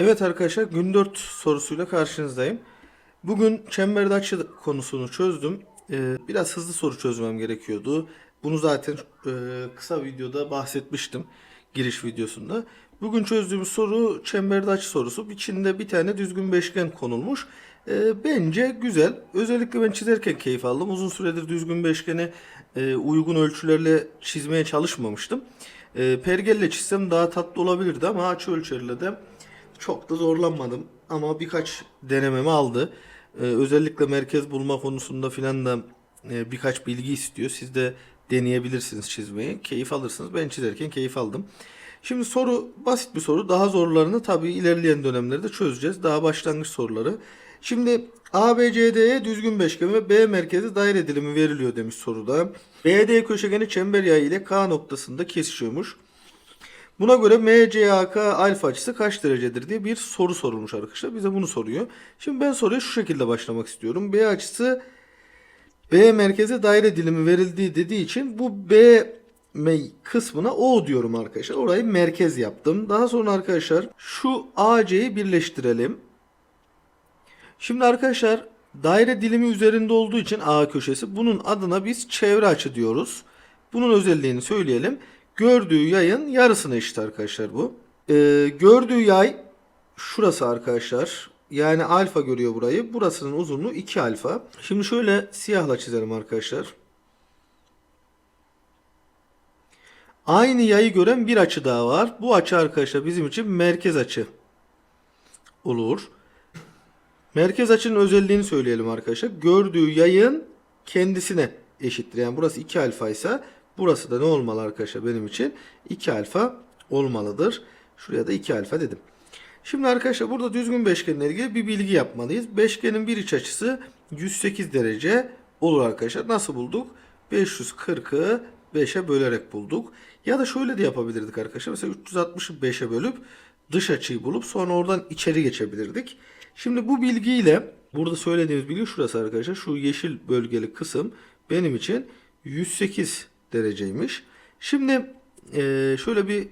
Evet arkadaşlar gün 4 sorusuyla karşınızdayım. Bugün çemberde açı konusunu çözdüm. Ee, biraz hızlı soru çözmem gerekiyordu. Bunu zaten e, kısa videoda bahsetmiştim giriş videosunda. Bugün çözdüğümüz soru çemberde açı sorusu. İçinde bir tane düzgün beşgen konulmuş. Ee, bence güzel. Özellikle ben çizerken keyif aldım. Uzun süredir düzgün beşgeni e, uygun ölçülerle çizmeye çalışmamıştım. E, pergelle çizsem daha tatlı olabilirdi ama açı ölçeriyle de çok da zorlanmadım ama birkaç denememi aldı. Ee, özellikle merkez bulma konusunda filan da e, birkaç bilgi istiyor. Siz de deneyebilirsiniz çizmeyi. Keyif alırsınız. Ben çizerken keyif aldım. Şimdi soru basit bir soru. Daha zorlarını tabii ilerleyen dönemlerde çözeceğiz. Daha başlangıç soruları. Şimdi ABCD'ye düzgün beşgen ve B merkezi daire dilimi veriliyor demiş soruda. BD köşegeni çember yayı ile K noktasında kesişiyormuş. Buna göre MCAK alfa açısı kaç derecedir diye bir soru sorulmuş arkadaşlar. Bize bunu soruyor. Şimdi ben soruya şu şekilde başlamak istiyorum. B açısı B merkeze daire dilimi verildiği dediği için bu B kısmına O diyorum arkadaşlar. Orayı merkez yaptım. Daha sonra arkadaşlar şu AC'yi birleştirelim. Şimdi arkadaşlar daire dilimi üzerinde olduğu için A köşesi bunun adına biz çevre açı diyoruz. Bunun özelliğini söyleyelim. Gördüğü yayın yarısına eşit arkadaşlar bu. Ee, gördüğü yay şurası arkadaşlar. Yani alfa görüyor burayı. Burasının uzunluğu 2 alfa. Şimdi şöyle siyahla çizelim arkadaşlar. Aynı yayı gören bir açı daha var. Bu açı arkadaşlar bizim için merkez açı olur. Merkez açının özelliğini söyleyelim arkadaşlar. Gördüğü yayın kendisine eşittir. Yani burası 2 alfa ise burası da ne olmalı arkadaşlar benim için? 2 alfa olmalıdır. Şuraya da 2 alfa dedim. Şimdi arkadaşlar burada düzgün beşgenle ilgili bir bilgi yapmalıyız. Beşgenin bir iç açısı 108 derece olur arkadaşlar. Nasıl bulduk? 540'ı 5'e bölerek bulduk. Ya da şöyle de yapabilirdik arkadaşlar. Mesela 360'ı 5'e bölüp dış açıyı bulup sonra oradan içeri geçebilirdik. Şimdi bu bilgiyle burada söylediğimiz bilgi şurası arkadaşlar. Şu yeşil bölgeli kısım benim için 108 dereceymiş. Şimdi eee, şöyle bir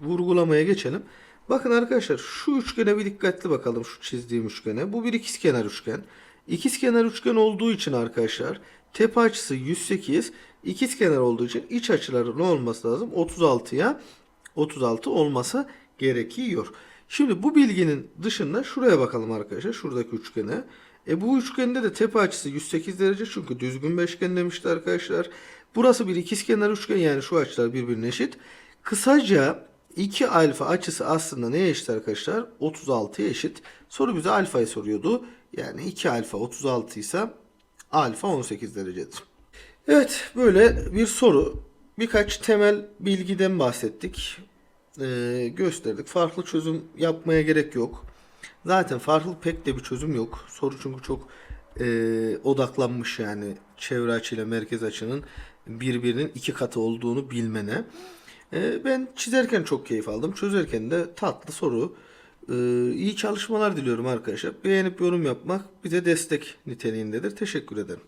vurgulamaya geçelim. Bakın arkadaşlar şu üçgene bir dikkatli bakalım şu çizdiğim üçgene. Bu bir ikizkenar üçgen. İkizkenar üçgen olduğu için arkadaşlar tepe açısı 108, ikizkenar olduğu için iç açıları ne olması lazım? 36'ya 36 olması gerekiyor. Şimdi bu bilginin dışında şuraya bakalım arkadaşlar. Şuradaki üçgene. E bu üçgende de tepe açısı 108 derece çünkü düzgün beşgen demişti arkadaşlar. Burası bir ikizkenar üçgen yani şu açılar birbirine eşit. Kısaca 2 alfa açısı aslında neye eşit arkadaşlar? 36'ya eşit. Soru bize alfayı soruyordu. Yani 2 alfa 36 ise alfa 18 derecedir. Evet böyle bir soru. Birkaç temel bilgiden bahsettik. Ee, gösterdik. Farklı çözüm yapmaya gerek yok. Zaten farklı pek de bir çözüm yok. Soru çünkü çok e, odaklanmış yani çevre açıyla merkez açının birbirinin iki katı olduğunu bilmene. E, ben çizerken çok keyif aldım. Çözerken de tatlı soru. E, iyi çalışmalar diliyorum arkadaşlar. Beğenip yorum yapmak bize destek niteliğindedir. Teşekkür ederim.